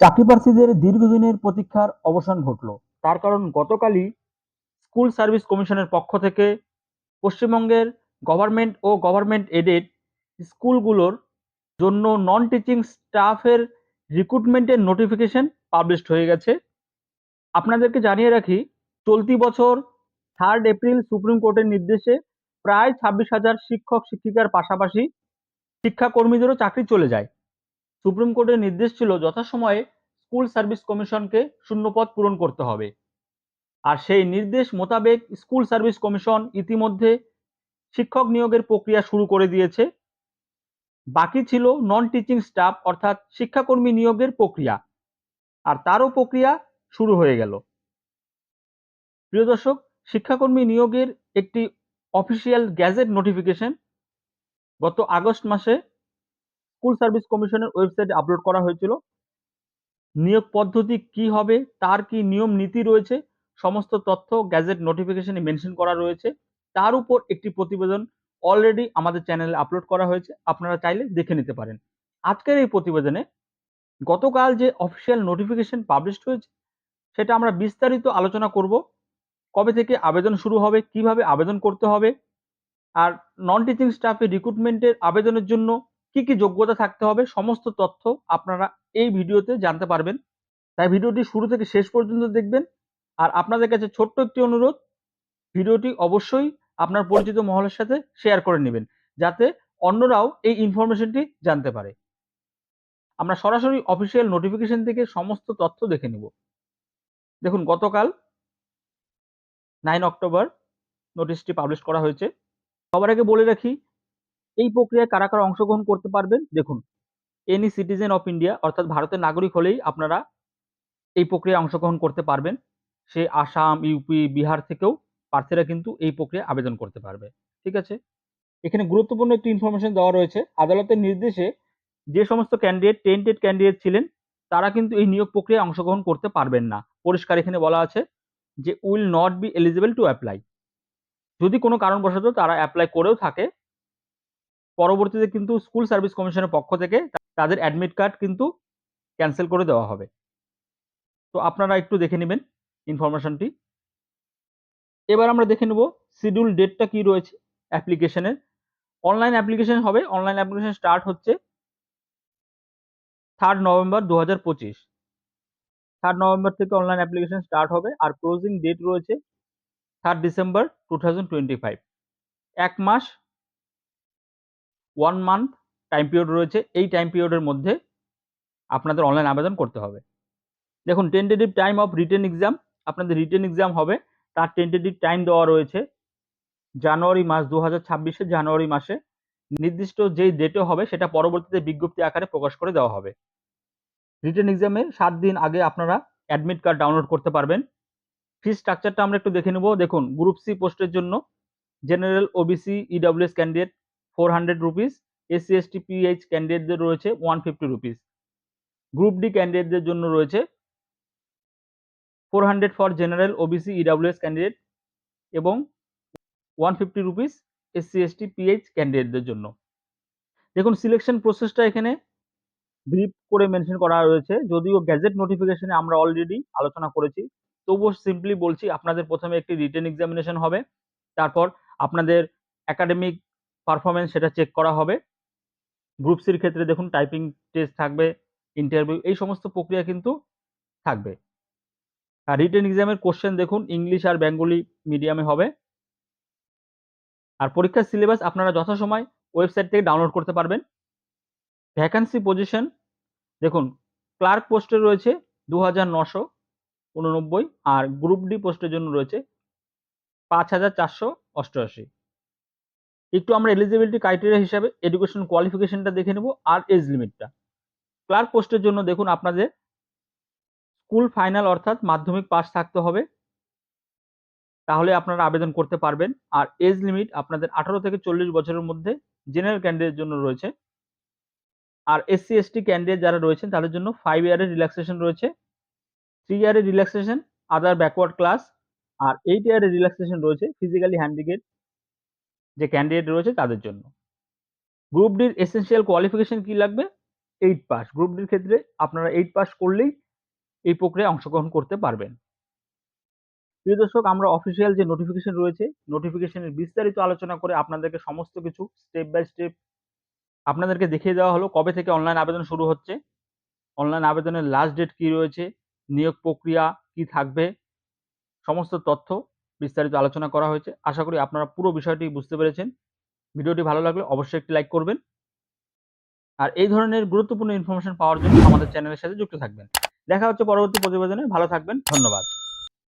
চাকরি প্রার্থীদের দীর্ঘদিনের প্রতীক্ষার অবসান ঘটল। তার কারণ গতকালই স্কুল সার্ভিস কমিশনের পক্ষ থেকে পশ্চিমবঙ্গের গভর্নমেন্ট ও গভর্নমেন্ট এডেড স্কুলগুলোর জন্য নন টিচিং স্টাফের রিক্রুটমেন্টের নোটিফিকেশন পাবলিশড হয়ে গেছে। আপনাদেরকে জানিয়ে রাখি, চলতি বছর থার্ড এপ্রিল সুপ্রিম কোর্টের নির্দেশে প্রায় ছাব্বিশ হাজার শিক্ষক শিক্ষিকার পাশাপাশি শিক্ষাকর্মীদেরও চাকরি চলে যায়। সুপ্রিম কোর্টের নির্দেশ ছিল যথাসময়ে স্কুল সার্ভিস কমিশনকে শূন্যপদ পূরণ করতে হবে। আর সেই নির্দেশ মোতাবেক স্কুল সার্ভিস কমিশন ইতিমধ্যে শিক্ষক নিয়োগের প্রক্রিয়া শুরু করে দিয়েছে। বাকি ছিল নন টিচিং স্টাফ অর্থাৎ শিক্ষাকর্মী নিয়োগের প্রক্রিয়া। আর তারও প্রক্রিয়া শুরু হয়ে গেল। প্রিয় দর্শক, শিক্ষাকর্মী নিয়োগের একটি অফিসিয়াল গ্যাজেট নোটিফিকেশন গত আগস্ট মাসে স্কুল সার্ভিস কমিশনের ওয়েবসাইটে আপলোড করা হয়েছিল। নিয়োগ পদ্ধতি কি হবে, তার কি নিয়ম নীতি রয়েছে, সমস্ত তথ্য, গ্যাজেট নোটিফিকেশনে মেনশন করা রয়েছে। তার উপর একটি প্রতিবেদন অলরেডি আমাদের চ্যানেলে আপলোড করা হয়েছে, আপনারা চাইলে দেখে নিতে পারেন। আজকের এই প্রতিবেদনে গতকাল যে অফিসিয়াল নোটিফিকেশন পাবলিশড হয়েছে, সেটা আমরা বিস্তারিত আলোচনা করব, কবে থেকে আবেদন শুরু হবে, কীভাবে আবেদন করতে হবে, আর নন টিচিং স্টাফের রিক্রুটমেন্টের আবেদনের জন্য কি কি যোগ্যতা থাকতে হবে, সমস্ত তথ্য আপনারা এই ভিডিওতে জানতে পারবেন। তাই ভিডিওটি শুরু থেকে শেষ পর্যন্ত দেখবেন। আর আপনাদের কাছে ছোট্ট একটি অনুরোধ, ভিডিওটি অবশ্যই আপনার পরিচিত মহলের সাথে শেয়ার করে নেবেন, যাতে অন্যরাও এই ইনফরমেশনটি জানতে পারে। আমরা সরাসরি অফিসিয়াল নোটিফিকেশন থেকে সমস্ত তথ্য দেখে নেব। দেখুন, গতকাল নাইন অক্টোবর নোটিশটি পাবলিশ করা হয়েছে। সবার আগে বলে রাখি এই প্রক্রিয়ায় কারা কারা অংশগ্রহণ করতে পারবেন? দেখুন এনি সিটিজেন অফ ইন্ডিয়া অর্থাৎ ভারতের নাগরিক হলেই আপনারা এই প্রক্রিয়ায় অংশগ্রহণ করতে পারবেন। সে আসাম ইউপি বিহার থেকেও প্রার্থীরা কিন্তু এই প্রক্রিয়ায় আবেদন করতে পারবে। ঠিক আছে? এখানে গুরুত্বপূর্ণ একটি ইনফরমেশন দেওয়া রয়েছে। আদালতের নির্দেশে যে সমস্ত ক্যান্ডিডেট টেন্টেড ক্যান্ডিডেট ছিলেন, তারা কিন্তু এই নিয়োগ প্রক্রিয়ায় অংশগ্রহণ করতে পারবেন না। পরিষ্কার এখানে বলা আছে যে, will not be eligible to apply. যদি কোনো কারণবশত তারা অ্যাপ্লাই করেও থাকে পরবর্তীতে কিন্তু স্কুল সার্ভিস কমিশনের পক্ষ থেকে তাদের অ্যাডমিট কার্ড কিন্তু ক্যান্সেল করে দেওয়া হবে। তো আপনারা একটু দেখে নেবেন ইনফরমেশনটি। এবার আমরা দেখে নেব শিডিউল ডেটটা কি রয়েছে অ্যাপ্লিকেশনের। অনলাইন অ্যাপ্লিকেশন হবে, অনলাইন অ্যাপ্লিকেশন স্টার্ট হচ্ছে থার্ড নভেম্বর দু হাজার পঁচিশ। থার্ড নভেম্বর থেকে অনলাইন অ্যাপ্লিকেশন স্টার্ট হবে আর ক্লোজিং ডেট রয়েছে third December two thousand twenty five এক মাস ওয়ান মান্থ টাইম পিরিয়ড রয়েছে, এই টাইম পিরিয়ডের মধ্যে আপনাদের অনলাইন আবেদন করতে হবে। দেখুন tentative time of written exam আপনাদের রিটেন এক্সাম হবে, তার টেন্টেটিভ টাইম দেওয়া রয়েছে জানুয়ারি মাস দু হাজার জানুয়ারি মাসে। নির্দিষ্ট যেই ডেটে হবে, সেটা পরবর্তীতে বিজ্ঞপ্তি আকারে প্রকাশ করে দেওয়া হবে। রিটেন এক্সামে সাত দিন আগে আপনারা অ্যাডমিট কার্ড ডাউনলোড করতে পারবেন। ফি স্ট্রাকচারটা আমরা একটু দেখে নেব। দেখুন গ্রুপ সি পোস্টের জন্য general OBC EWS candidate four hundred rupees, SC, ST PH ক্যান্ডিডেটদের রয়েছে one fifty rupees. Group D ক্যান্ডিডেটদের জন্য রয়েছে four hundred for general OBC EWS candidate এবং one fifty rupees, SC, ST PH ক্যান্ডিডেটদের জন্য। দেখুন, সিলেকশন প্রসেসটা এখানে ব্রিফ করে মেনশন করা রয়েছে। যদিও গ্যাজেট নোটিফিকেশনে আমরা অলরেডি আলোচনা করেছি, তবুও সিম্পলি বলছি, আপনাদের প্রথমে একটি রিটেন এক্সামিনেশন হবে, তারপর আপনাদের একাডেমিক পারফরমেন্স সেটা চেক করা হবে। গ্রুপ সির ক্ষেত্রে দেখুন টাইপিং টেস্ট থাকবে ইন্টারভিউ এই সমস্ত প্রক্রিয়া কিন্তু থাকবে। আর রিটেন এক্সামের কোশ্চেন দেখুন ইংলিশ আর বেঙ্গলি মিডিয়ামে হবে। আর পরীক্ষার সিলেবাস আপনারা যথাসময় ওয়েবসাইট থেকে ডাউনলোড করতে পারবেন। ভ্যাকান্সি পজিশন দেখুন ক্লার্ক পোস্টে রয়েছে দু হাজার নশো উননব্বই আর গ্রুপ ডি পোস্টের জন্য রয়েছে পাঁচ হাজার চারশো অষ্টআশি। একটু আমরা এলিজিবিলিটি ক্রাইটেরিয়া হিসাবে এডুকেশন কোয়ালিফিকেশনটা দেখে নেব আর এজ লিমিটটা ক্লার্ক পোস্টের জন্য দেখুন আপনাদের স্কুল ফাইনাল অর্থাৎ মাধ্যমিক পাস থাকতে হবে। তাহলে আপনারা আবেদন করতে পারবেন। আর এজ লিমিট আপনাদের আঠারো থেকে চল্লিশ বছরের মধ্যে জেনারেল ক্যান্ডিডেট জন্য রয়েছে। আর এসসি এসটি ক্যান্ডিডেট যারা রয়েছেন তাদের জন্য ফাইভ ইয়ারের রিল্যাক্সেশন রয়েছে। থ্রি ইয়ারের রিল্যাক্সেশন আদার ব্যাকওয়ার্ড ক্লাস আর এইট ইয়ারের রিল্যাক্সেশন রয়েছে ফিজিক্যালি হ্যান্ডিকেট যে ক্যান্ডিডেট রয়েছে তাদের জন্য। গ্রুপ ডির এসেন্সিয়াল কোয়ালিফিকেশন কি লাগবে? এইট পাস গ্রুপ ডির ক্ষেত্রে আপনারা এইট পাস করলেই এই প্রক্রিয়ায় অংশগ্রহণ করতে পারবেন। প্রিয় দর্শক, আমরা অফিসিয়াল যে নোটিফিকেশন রয়েছে নোটিফিকেশনের বিস্তারিত আলোচনা করে আপনাদেরকে সমস্ত কিছু স্টেপ বাই স্টেপ আপনাদেরকে দেখিয়ে দেওয়া হলো কবে থেকে অনলাইন আবেদন শুরু হচ্ছে অনলাইন আবেদনের লাস্ট ডেট কি রয়েছে, নিয়োগ প্রক্রিয়া কি থাকবে, সমস্ত তথ্য বিস্তারিত আলোচনা করা হয়েছে। আশা করি আপনারা পুরো বিষয়টি বুঝতে পেরেছেন। ভিডিওটি ভালো লাগলে অবশ্যই একটি লাইক করবেন। আর এই ধরনের গুরুত্বপূর্ণ ইনফরমেশন পাওয়ার জন্য আমাদের চ্যানেলের সাথে যুক্ত থাকবেন। দেখা হচ্ছে পরবর্তী প্রতিবেদনে। ভালো থাকবেন। ধন্যবাদ।